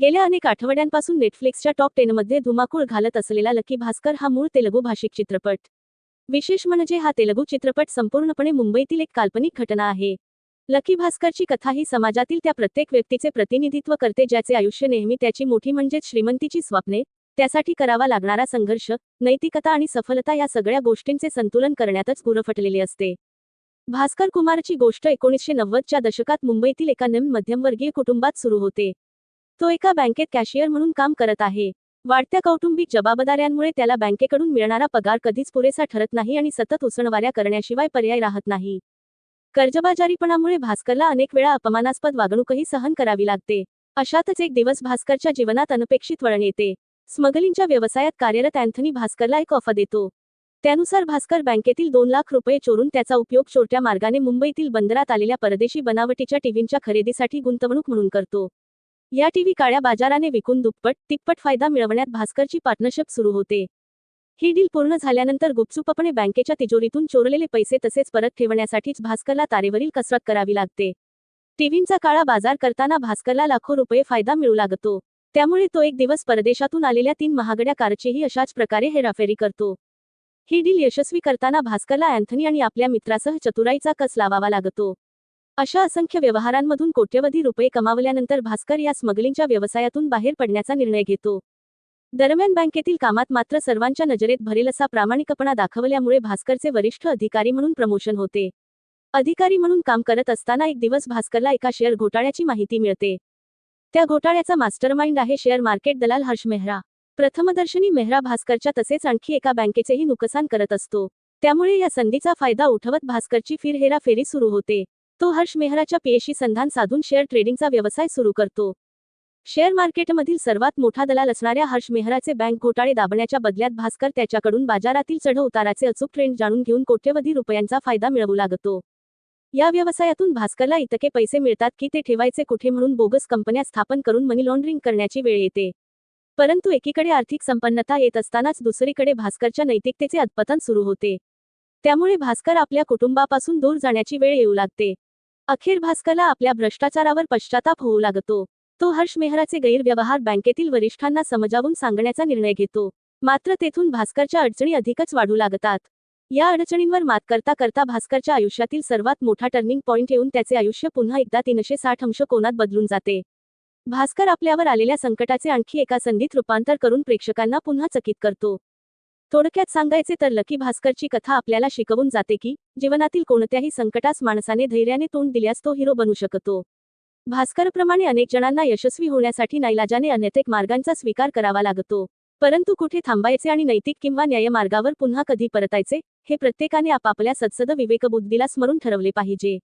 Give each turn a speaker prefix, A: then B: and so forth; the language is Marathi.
A: गेल्या अनेक आठवड्यांपासून नेटफ्लिक्सच्या टॉप टेनमध्ये धुमाकूळ घालत असलेला लकी भास्कर हा मूळ तेलगू भाषिक चित्रपट. विशेष म्हणजे हा तेलगू चित्रपट संपूर्णपणे मुंबईतील एक काल्पनिक घटना आहे. लकी भास्करची कथा ही समाजातील त्या प्रत्येक व्यक्तीचे प्रतिनिधित्व करते ज्याचे आयुष्य नेहमी त्याची मोठी म्हणजेच श्रीमंतीची स्वप्ने त्यासाठी करावा लागणारा संघर्ष नैतिकता आणि सफलता या सगळ्या गोष्टींचे संतुलन करण्यातच गुरफटलेले असते. भास्कर कुमारची गोष्ट एकोणीसशे नव्वदच्या दशकात मुंबईतील एका निम्न मध्यमवर्गीय कुटुंबात सुरू होते. तो एका बँकेत कॅशियर म्हणून काम करत आहे. वाढत्या कौटुंबिक जबाबदाऱ्यांमुळे त्याला बँकेकडून मिळणारा पगार कधीच पुरेसा ठरत नाही आणि सतत उसणवाऱ्या करण्याशिवाय पर्याय राहत नाही. कर्जबाजारीपणामुळे भास्करला अनेक वेळा अपमानास्पद वागणूकही सहन करावी लागते. अशातच एक दिवस भास्करच्या जीवनात अनपेक्षित वळण येते. स्मगलिंगच्या व्यवसायात कार्यरत अँथनी भास्करला एक ऑफर देतो. त्यानुसार भास्कर बँकेतील दोन लाख रुपये चोरून त्याचा उपयोग चोरट्या मार्गाने मुंबईतील बंदरात आलेल्या परदेशी बनावटीच्या टीव्हींच्या खरेदीसाठी गुंतवणूक म्हणून करतो. या टीव्ही काळ्या बाजाराने विकून दुप्पट तिप्पट फायदा मिळवण्यात भास्करची पार्टनरशिप सुरू होते. ही डील पूर्ण झाल्यानंतर गुपचूपपणे बँकेच्या तिजोरीतून चोरलेले पैसे तसेच परत ठेवण्यासाठीच भास्करला तारेवरील कसरत करावी लागते. टीव्हींचा काळा बाजार करताना भास्करला लाखो रुपये फायदा मिळू लागतो. त्यामुळे तो एक दिवस परदेशातून आलेल्या तीन महागड्या कारचीही अशाच प्रकारे हेराफेरी करतो. ही डील यशस्वी करताना भास्करला अँथनी आणि आपल्या मित्रासह चतुराईचा कस लावावा लागतो. अशा असंख्य व्यवहारांमधून कोट्यवधी रुपये कमावल्यानंतर भास्कर या स्मगलिंगच्या व्यवसायातून बाहेर पडण्याचा निर्णय घेतो. दरम्यान बँकेतील कामात मात्र सर्वांच्या नजरेत भरेल असा प्रामाणिकपणा दाखवल्यामुळे भास्करचे वरिष्ठ अधिकारी म्हणून प्रमोशन होते. अधिकारी म्हणून काम करत असताना एक दिवस भास्करला एका शेअर घोटाळ्याची माहिती मिळते. त्या घोटाळ्याचा मास्टरमाइंड आहे शेअर मार्केट दलाल हर्ष मेहरा. प्रथमदर्शनी मेहरा भास्करच्या तसेच आणखी एका बँकेचेही नुकसान करत असतो. त्यामुळे या संधीचा फायदा उठवत भास्करची फिरहेरा फेरी सुरू होते. तो हर्ष मेहराच्या पेशी संधान साधून शेअर ट्रेडिंगचा व्यवसाय सुरू करतो. शेअर मार्केटमधील सर्वात मोठा दलाल असणाऱ्या हर्ष मेहराचे बँक घोटाळे दाबण्याच्या बदल्यात भास्कर त्याच्याकडून बाजारातील चढ उताराचे अचूक ट्रेंड जाणून घेऊन कोट्यवधी रुपयांचा फायदा मिळवू लागतो. या व्यवसायातून भास्करला इतके पैसे मिळतात की ते ठेवायचे कुठे म्हणून बोगस कंपन्या स्थापन करून मनी लॉन्ड्रिंग करण्याची वेळ येते. परंतु एकीकडे आर्थिक संपन्नता येत असतानाच दुसरीकडे भास्करच्या नैतिकतेचे अधपतन सुरू होते. त्यामुळे भास्कर आपल्या कुटुंबापासून दूर जाण्याची वेळ येऊ लागते. अखेर भास्करला आपल्या भ्रष्टाचारावर पश्चाताप होऊ लागतो. तो हर्ष मेहराचे गैरव्यवहार बँकेतील वरिष्ठांना समजावून सांगण्याचा निर्णय घेतो. मात्र तेथून भास्करच्या अडचणी अधिकच वाढू लागतात. या अडचणींवर मात करता करता भास्करच्या आयुष्यातील सर्वात मोठा टर्निंग पॉइंट येऊन त्याचे आयुष्य पुन्हा एकदा तीनशे साठ अंश कोनात बदलून जाते. भास्कर आपल्यावर आलेल्या संकटाचे आणखी एका संधीत रूपांतर करून प्रेक्षकांना पुन्हा चकित करतो. थोडक्यात सांगायचे तर लकी भास्करची कथा आपल्याला शिकवून जाते की जीवनातील कोणत्याही संकटास माणसाने धैर्याने तोंड दिल्यास तो हिरो बनू शकतो. भास्करप्रमाणे अनेक जणांना यशस्वी होण्यासाठी नाईलाजाने अनैतिक मार्गांचा स्वीकार करावा लागतो. परंतु कुठे थांबायचे आणि नैतिक किंवा न्यायमार्गावर पुन्हा कधी परतायचे हे प्रत्येकाने आपापल्या सत्सद विवेकबुद्धीला स्मरून ठरवले पाहिजे.